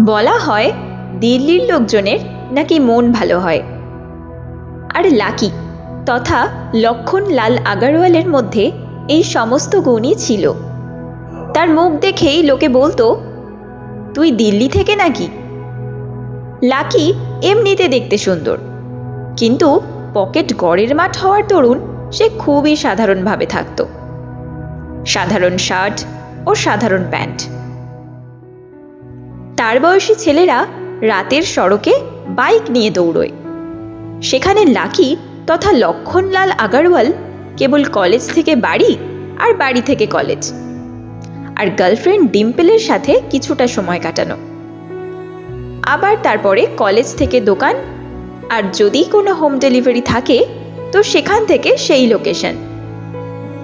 বলা হয়, দিল্লির লোকজনের নাকি মন ভালো হয়। আর লাকি, তথা লক্ষণ লাল আগারওয়ালের মধ্যে এই সমস্ত গুণই ছিল। তার মুখ দেখেই লোকে বলতো, তুই দিল্লি থেকে নাকি? লাকি এমনিতে দেখতে সুন্দর, কিন্তু পকেট গড়ের মাঠ হওয়ার তরুণ সে খুবই সাধারণভাবে থাকত। সাধারণ শার্ট ও সাধারণ প্যান্ট। তার বয়সী ছেলেরা রাতের সড়কে বাইক নিয়ে দৌড়য়। সেখানে লাকি তথা লক্ষণলাল আগারওয়াল কেবল কলেজ থেকে বাড়ি আর বাড়ি থেকে কলেজ। আর গার্লফ্রেন্ড ডিম্পলের সাথে কিছুটা সময় কাটানো। আবার তারপরে কলেজ থেকে দোকান আর যদি কোনো হোম ডেলিভারি থাকে, তো সেখান থেকে সেই লোকেশন।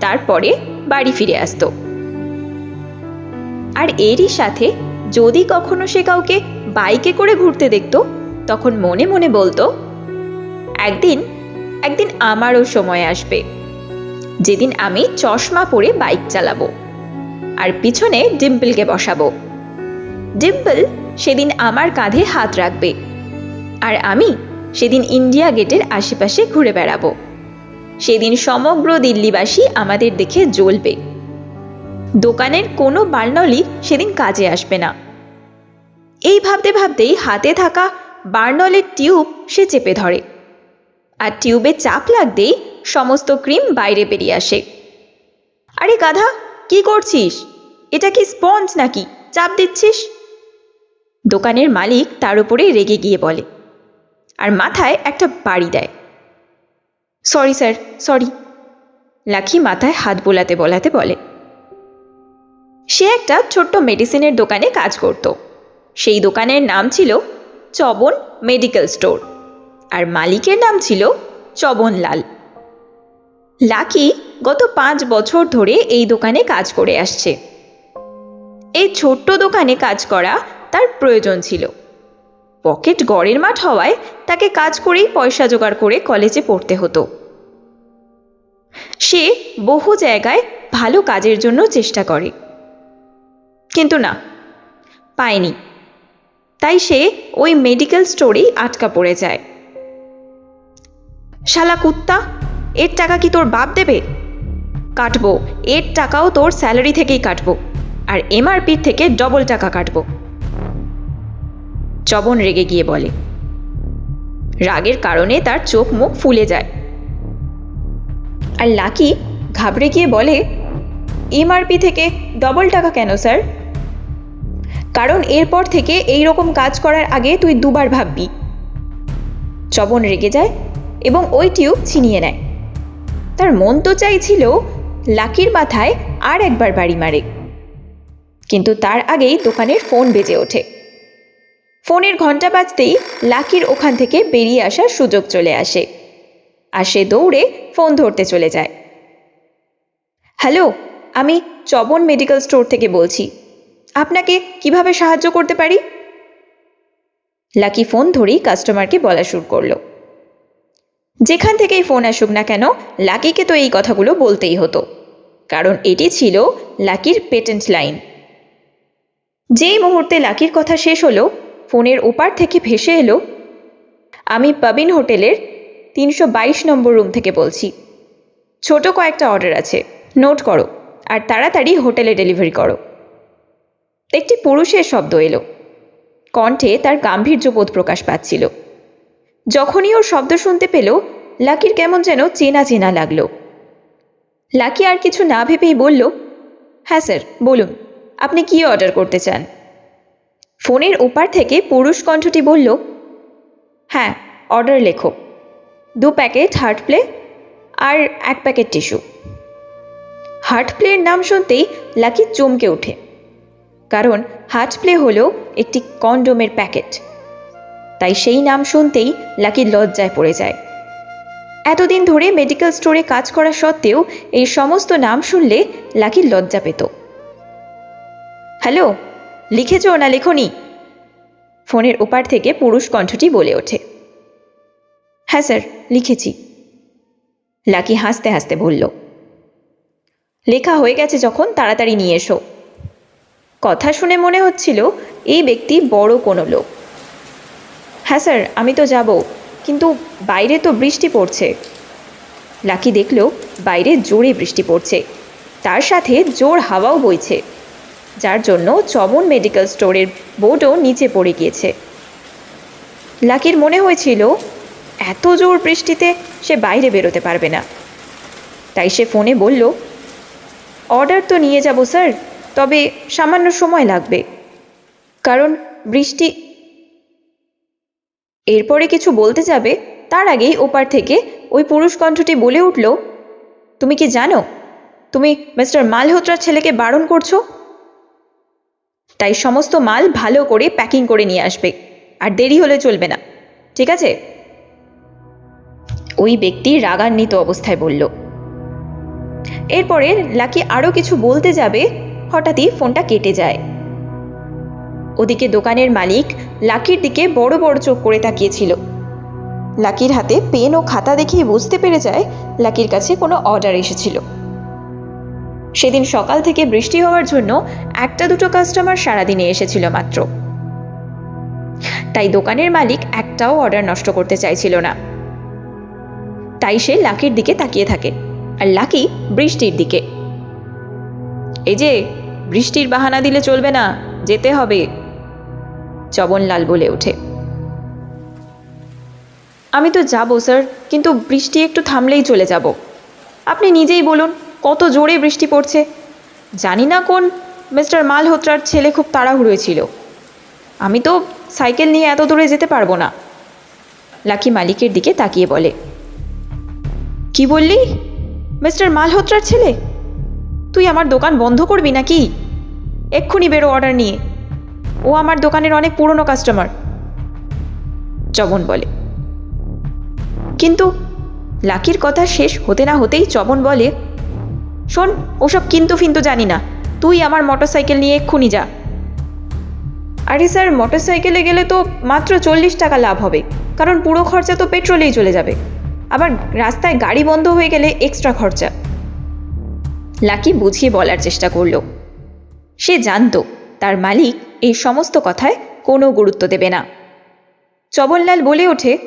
তারপরে বাড়ি ফিরে আসতো। আর এরই সাথে যদি কখনো সে কাউকে বাইকে করে ঘুরতে দেখতো, তখন মনে মনে বলতো, একদিন একদিন আমারও সময় আসবে। যেদিন আমি চশমা পরে বাইক চালাবো আর পিছনে ডিম্পলকে বসাবো। ডিম্পল সেদিন আমার কাঁধে হাত রাখবে আর আমি সেদিন ইন্ডিয়া গেটের আশেপাশে ঘুরে বেড়াবো। সেদিন সমগ্র দিল্লিবাসী আমাদের দেখে জ্বলবে। দোকানের কোনো বার্নলই সেদিন কাজে আসবে না। এই ভাবতে ভাবতেই হাতে থাকা বার্নলের টিউব সে চেপে ধরে। আর টিউবে চাপ লাগতেই সমস্ত ক্রিম বাইরে বেরিয়ে আসে। আরে গাধা, কি করছিস? এটা কি স্পঞ্জ নাকি? চাপ দিচ্ছিস? দোকানের মালিক তার উপরে রেগে গিয়ে বলে, আর মাথায় একটা বাড়ি দেয়। Sorry sir, sorry. লাখি মাথায় হাত বোলাতে বলাতে বলে সে একটা ছোট্ট মেডিসিনের দোকানে কাজ করত। সেই দোকানের নাম ছিল চবন মেডিকেল স্টোর আর মালিকের নাম ছিল চবনলাল। লাকি গত পাঁচ বছর ধরে এই দোকানে কাজ করে আসছে। এই ছোট্ট দোকানে কাজ করা তার প্রয়োজন ছিল। পকেট গড়ের মাঠ হওয়ায় তাকে কাজ করেই পয়সা জোগাড় করে কলেজে পড়তে হতো। সে বহু জায়গায় ভালো কাজের জন্য চেষ্টা করে। কিন্তু না, পায়নি। তাই সে ওই মেডিকেল স্টোরেই আটকা পড়ে যায়। শালা কুত্তা, এর টাকা কি তোর বাপ দেবে? কাটবো, এর টাকাও তোর স্যালারি থেকেই কাটবো, আর এমআরপির থেকে ডবল টাকা কাটবো। চবন রেগে গিয়ে বলে। রাগের কারণে তার চোখ মুখ ফুলে যায়। আর লাকি ঘাবড়ে গিয়ে বলে এমআরপি থেকে ডবল টাকা কেন স্যার কারণ এরপর থেকে এই রকম কাজ করার আগে তুই দুবার ভাববি। চবন রেগে যায় এবং ওই টিউব ছিনিয়ে নেয়। তার মন তো চাইছিল লাকির মাথায় আর একবার বাড়ি মারে। কিন্তু তার আগেই দোকানের ফোন বেজে ওঠে। ফোনের ঘণ্টা বাজতেই লাকির ওখান থেকে বেরিয়ে আসার সুযোগ চলে আসে। আর সে দৌড়ে ফোন ধরতে চলে যায়। হ্যালো, আমি চবন মেডিকেল স্টোর থেকে বলছি। আপনাকে কীভাবে সাহায্য করতে পারি? লাকি ফোন ধরেই কাস্টমারকে বলা শুরু করল। যেখান থেকেই ফোন আসুক না কেন, লাকিকে তো এই কথাগুলো বলতেই হতো। কারণ এটি ছিল লাকির পেটেন্ট লাইন। যেই মুহূর্তে লাকির কথা শেষ হলো, ফোনের ওপার থেকে ভেসে এলো, আমি পাবিন হোটেলের তিনশো বাইশ নম্বর রুম থেকে বলছি। ছোট কয়েকটা অর্ডার আছে, নোট করো, আর তাড়াতাড়ি হোটেলে ডেলিভারি করো। একটি পুরুষের শব্দ এলো। কণ্ঠে তার গাম্ভীর্যবোধ প্রকাশ পাচ্ছিল। যখনই ওর শব্দ শুনতে পেল, লাকির কেমন যেন চেনা চেনা লাগল। লাকি আর কিছু না ভেবেই বলল হ্যাঁ স্যার, বলুন, আপনি কি অর্ডার করতে চান? ফোনের ওপার থেকে পুরুষ কণ্ঠটি বলল হ্যাঁ অর্ডার লেখো। দু প্যাকেট হার্ট প্লে আর এক প্যাকেট টিস্যু। হার্ট প্লের নাম শুনতেই লাকি চমকে ওঠে। কারণ হার্ট প্লে হলো একটি কন্ডোমের প্যাকেট। তাই সেই নাম শুনতেই লাকি লজ্জায় পড়ে যায়। এতদিন ধরে মেডিকেল স্টোরে কাজ করা সত্ত্বেও এই সমস্ত নাম শুনলে লাকি লজ্জা পেত। হ্যালো, লিখেছ না লেখনি? ফোনের ওপার থেকে পুরুষ কণ্ঠটি বলে ওঠে। হ্যাঁ স্যার, লিখেছি। লাকি হাসতে হাসতে বলল, লেখা হয়ে গেছে যখন, তাড়াতাড়ি নিয়ে এসো। কথা শুনে মনে হচ্ছিল, এই ব্যক্তি বড় কোনো লোক। হ্যাঁ স্যার, আমি তো যাব, কিন্তু বাইরে তো বৃষ্টি পড়ছে। লাকি দেখল, বাইরে জোরে বৃষ্টি পড়ছে। তার সাথে জোর হাওয়াও বইছে, যার জন্য চমন মেডিকেল স্টোরের বোর্ডও নিচে পড়ে গিয়েছে। লাকির মনে হয়েছিল, এত জোর বৃষ্টিতে সে বাইরে বেরোতে পারবে না। তাই সে ফোনে বলল, অর্ডার তো নিয়ে যাব, স্যার। তবে সামান্য সময় লাগবে। কারণ বৃষ্টি এরপরে কিছু বলতে যাবে, তার আগেই ওপার থেকে ওই পুরুষ কণ্ঠটি বলে উঠল, তুমি কি জানো? তুমি মিস্টার মালহোত্রার ছেলেকে বারণ করছ? তাই সমস্ত মাল ভালো করে প্যাকিং করে নিয়ে আসবে, আর দেরি হলে চলবে না, ঠিক আছে? ওই ব্যক্তি রাগান্বিত অবস্থায় বলল। এরপরে লাকি আরও কিছু বলতে যাবে হঠাৎই ফোনটা কেটে যায়। ওদিকে দোকানের মালিক লাকির দিকে বড় বড় চোখ করে তাকিয়েছিল। লাকির হাতে পেন ও খাতা দেখিয়ে বুঝতে পেরে যায় লাকির কাছে কোনো অর্ডার এসেছিল। সেদিন সকাল থেকে বৃষ্টি হওয়ার জন্য একটা দুটো কাস্টমার সারাদিনে এসেছিল মাত্র। তাই দোকানের মালিক একটাও অর্ডার নষ্ট করতে চাইছিল না। তাই সে লাকির দিকে তাকিয়ে থাকে। আর লাকি বৃষ্টির দিকে। এই যে বৃষ্টির বাহানা দিলে চলবে না, যেতে হবে। চবনলাল বলে ওঠে। আমি তো যাব, স্যার, কিন্তু বৃষ্টি একটু থামলেই চলে যাব। আপনি নিজেই বলুন, কত জোরে বৃষ্টি পড়ছে? জানি না কোন মিস্টার মালহোত্রার ছেলে খুব তাড়াহুড়ো ছিল। আমি তো সাইকেল নিয়ে এত দূরে যেতে পারব না। লাকি মালিকের দিকে তাকিয়ে বলে, কি বললি? মিস্টার মালহোত্রার ছেলে? তুই আমার দোকান বন্ধ করবি নাকি? এক্ষুনি বেরো অর্ডার নিয়ে। ও আমার দোকানের অনেক পুরনো কাস্টমার চবন বলে। কিন্তু লাকির কথা শেষ হতে না হতেই চবন বলে, শোন, ওসব কিন্তু ফিন্তু জানি না। তুই আমার মোটরসাইকেল নিয়ে এক্ষুনি যা। আরে স্যার মোটরসাইকেলে গেলে তো মাত্র চল্লিশ টাকা লাভ হবে। কারণ পুরো খরচা তো পেট্রোলেই চলে যাবে। আবার রাস্তায় গাড়ি বন্ধ হয়ে গেলে এক্সট্রা খরচা। লাকি বুঝিয়ে বলার চেষ্টা করল। সে জানতো তার মালিক এই সমস্ত কথায় কোনো গুরুত্ব দেবে না। চবনলাল বলে ওঠে,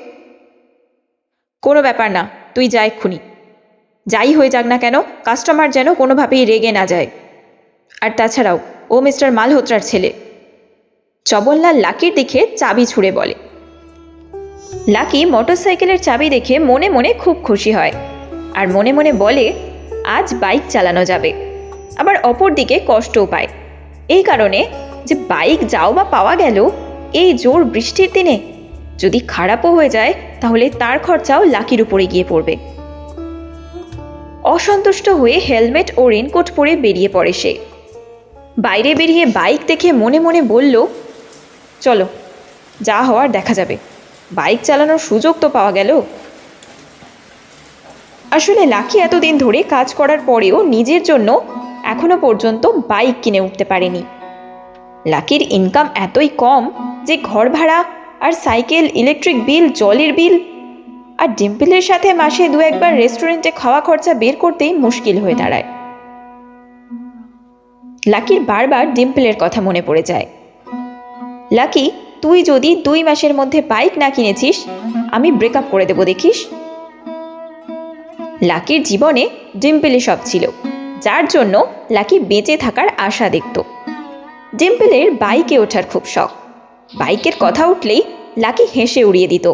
কোনো ব্যাপার না, তুই যা এক্ষুনি। যাই হয়ে যাক না কেন, কাস্টমার যেন কোনোভাবেই রেগে না যায়। আর তাছাড়াও, ও মিস্টার মালহোত্রার ছেলে। চবনলাল লাকির দিকে চাবি ছুঁড়ে বলে। লাকি মোটরসাইকেলের চাবি দেখে মনে মনে খুব খুশি হয়। আর মনে মনে বলে আজ বাইক চালানো যাবে। আবার অপর দিকে কষ্টও পায়। এই কারণে যে বাইক যাও বা পাওয়া গেল, এই জোর বৃষ্টির দিনে যদি খারাপও হয়ে যায়, তাহলে তার খরচাও লাকির উপরে গিয়ে পড়বে। অসন্তুষ্ট হয়ে হেলমেট ও রেনকোট পরে বেরিয়ে পড়ে সে। বাইরে বেরিয়ে বাইক দেখে মনে মনে বলল, চলো, যা হওয়ার দেখা যাবে। বাইক চালানোর সুযোগ তো পাওয়া গেল। আসলে লাকি এতদিন ধরে কাজ করার পরেও নিজের জন্য এখনও পর্যন্ত বাইক কিনে উঠতে পারেনি। লাকির ইনকাম এতই কম যে ঘর ভাড়া আর সাইকেল ইলেকট্রিক বিল জলের বিল আর ডিম্পলের সাথে মাসে দু একবার রেস্টুরেন্টে খাওয়া খরচা বের করতেই মুশকিল হয়ে দাঁড়ায়। লাকির বারবার ডিম্পলের কথা মনে পড়ে যায়। লাকি, তুই যদি দুই মাসের মধ্যে বাইক না কিনেছিস, আমি ব্রেকআপ করে দেবো দেখিস? লাকির জীবনে ডিম্পলে সব ছিল, যার জন্য লাকি বেঁচে থাকার আশা দেখত। ডিম্পলের বাইকে ওঠার খুব শখ। বাইকের কথা উঠলেই লাকি হেসে উড়িয়ে দিত,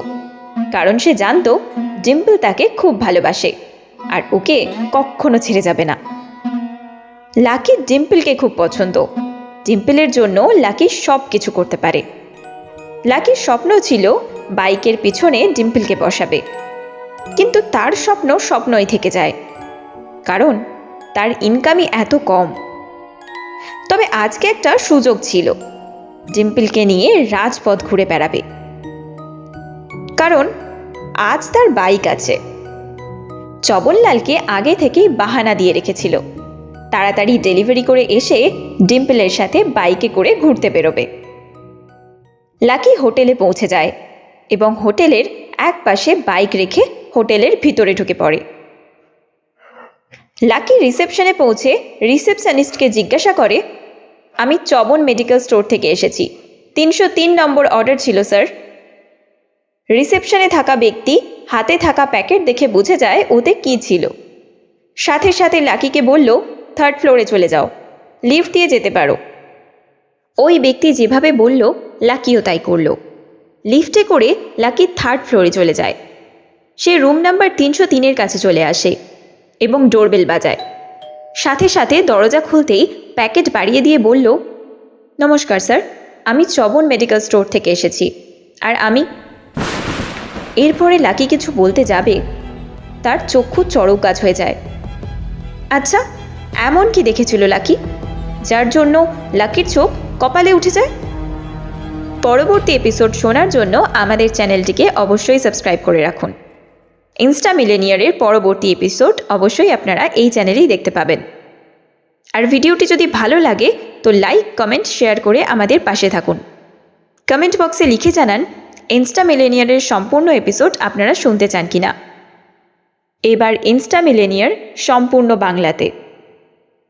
কারণ সে জানতো ডিম্পল তাকে খুব ভালোবাসে আর ওকে কখনো ছেড়ে যাবে না। লাকি ডিম্পলকে খুব পছন্দ। ডিম্পলের জন্য লাকি সব কিছু করতে পারে। লাকির স্বপ্ন ছিল বাইকের পিছনে ডিম্পলকে বসাবে। কিন্তু তার স্বপ্ন স্বপ্নই থেকে যায়। কারণ তার ইনকামই এত কম। তবে আজকে একটা সুযোগ ছিল, ডিম্পলকে নিয়ে রাজপথ ঘুরে বেড়াবে। কারণ আজ তার বাইক আছে। চবনলালকে আগে থেকেই বাহানা দিয়ে রেখেছিল। তাড়াতাড়ি ডেলিভারি করে এসে ডিম্পলের সাথে বাইকে করে ঘুরতে বেরোবে। লাকি হোটেলে পৌঁছে যায় এবং হোটেলের এক পাশে বাইক রেখে হোটেলের ভিতরে ঢুকে পড়ে। লাকি রিসেপশনে পৌঁছে রিসেপশনিস্টকে জিজ্ঞাসা করে, আমি চবন মেডিকেল স্টোর থেকে এসেছি। তিনশো তিন নম্বর অর্ডার ছিল, স্যার। রিসেপশনে থাকা ব্যক্তি হাতে থাকা প্যাকেট দেখে বুঝে যায় ওতে কী ছিল। সাথে সাথে লাকিকে বলল, থার্ড ফ্লোরে চলে যাও। লিফট দিয়ে যেতে পারো। ওই ব্যক্তি যেভাবে বলল, লাকিও তাই করল। লিফটে করে লাকি থার্ড ফ্লোরে চলে যায়। সে রুম নাম্বার তিনশো তিনের কাছে চলে আসে এবং ডোরবেল বাজায়। সাথে সাথে দরজা খুলতেই প্যাকেট বাড়িয়ে দিয়ে বলল, নমস্কার স্যার, আমি চবন মেডিকেল স্টোর থেকে এসেছি। আর আমি এরপরে লাকি কিছু বলতে যাবে, তার চক্ষু চড়ক গাছ হয়ে যায়। আচ্ছা এমন কি দেখেছিল লাকি, যার জন্য লাকির চোখ কপালে উঠে যায়? পরবর্তী এপিসোড শোনার জন্য আমাদের চ্যানেলটিকে অবশ্যই সাবস্ক্রাইব করে রাখুন। ইনস্টা মিলেনিয়ারের পরবর্তী এপিসোড অবশ্যই আপনারা এই চ্যানেলেই দেখতে পাবেন। আর ভিডিওটি যদি ভালো লাগে, তো লাইক, কমেন্ট, শেয়ার করে আমাদের পাশে থাকুন। কমেন্ট বক্সে লিখে জানান, ইনস্টা মিলেনিয়ারের সম্পূর্ণ এপিসোড আপনারা শুনতে চান কিনা। এবার ইনস্টা মিলেনিয়ার সম্পূর্ণ বাংলাতে।